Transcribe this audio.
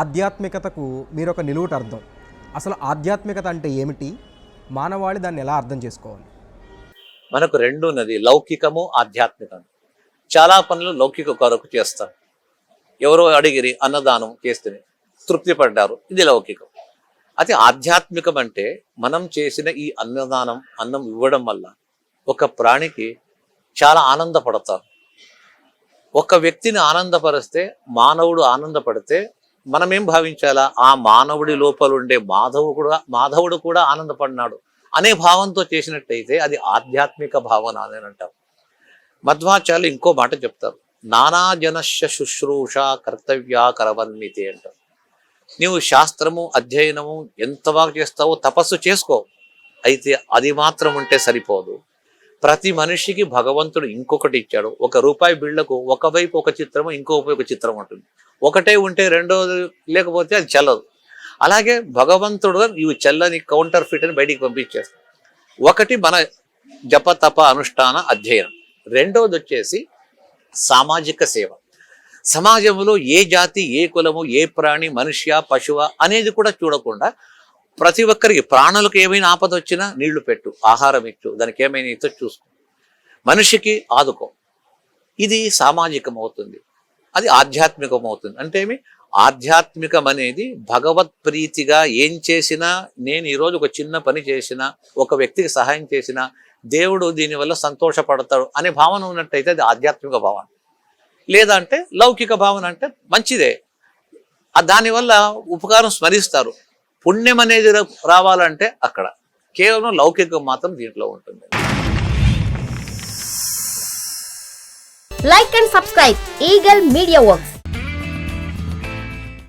ఆధ్యాత్మికతకు మీరు ఒక నిలువుట అర్థం అసలు ఆధ్యాత్మికత అంటే ఏమిటి? మానవాళి దాన్ని ఎలా అర్థం చేసుకోవాలి? మనకు రెండు ఉన్నది లౌకికము ఆధ్యాత్మికము. చాలా పనులు లౌకిక కొరకు చేస్తారు. ఎవరో అడిగిరి అన్నదానం చేస్తే తృప్తి పడ్డారు ఇది లౌకికం. అది ఆధ్యాత్మికం అంటే మనం చేసిన ఈ అన్నదానం అన్నం ఇవ్వడం వల్ల ఒక ప్రాణికి చాలా ఆనందపడతారు. ఒక వ్యక్తిని ఆనందపరిస్తే మానవుడు ఆనందపడితే మనమేం భావించాలా? ఆ మానవుడి లోపల ఉండే మాధవుడు కూడా మాధవుడు కూడా ఆనందపడినాడు అనే భావంతో చేసినట్టయితే అది ఆధ్యాత్మిక భావన అని అంటారు మధ్వాచార్యులు ఇంకో మాట చెప్తారు. నానా జనశ శుశ్రూష కర్తవ్యా కరవన్మితి అంటారు. నీవు శాస్త్రము అధ్యయనము ఎంత బాగా చేస్తావో తపస్సు చేసుకో. అయితే అది మాత్రం ఉంటే సరిపోదు. ప్రతి మనిషికి భగవంతుడు ఇంకొకటి ఇచ్చాడు. ఒక రూపాయి బిళ్ళకు ఒకవైపు ఒక చిత్రము ఇంకో ఒక చిత్రం ఉంటుంది. ఒకటే ఉంటే రెండోది లేకపోతే అది చెల్లదు. అలాగే భగవంతుడు ఇవి చెల్లని కౌంటర్ ఫిట్ అని బయటికి పంపించేస్తాం ఒకటి మన జప తప అనుష్ఠాన అధ్యయనం. రెండవది వచ్చేసి సామాజిక సేవ. సమాజంలో ఏ జాతి ఏ కులము ఏ ప్రాణి మనుష్య పశువ అనేది కూడా చూడకుండా ప్రతి ఒక్కరికి ప్రాణులకు ఏమైనా ఆపద వచ్చినా నీళ్ళు పెట్టు ఆహారం ఇచ్చు దానికి ఏమైనా ఇచ్చో చూసుకో. మనిషికి ఆదుకో. ఇది సామాజికం అవుతుంది అది ఆధ్యాత్మికం అవుతుంది అంటే ఏమి? ఆధ్యాత్మికం అనేది భగవత్ ప్రీతిగా ఏం చేసినా నేను ఈరోజు ఒక చిన్న పని చేసినా ఒక వ్యక్తికి సహాయం చేసినా దేవుడు దీనివల్ల సంతోషపడతాడు అనే భావన ఉన్నట్టయితే అది ఆధ్యాత్మిక భావన. లేదంటే లౌకిక భావన అంటే మంచిదే. దానివల్ల ఉపకారం స్మరిస్తారు. పుణ్యం అనేది రావాలంటే అక్కడ. కేవలం లౌకికం మాత్రం దీంట్లో ఉంటుంది. Like and subscribe Eagle Media Works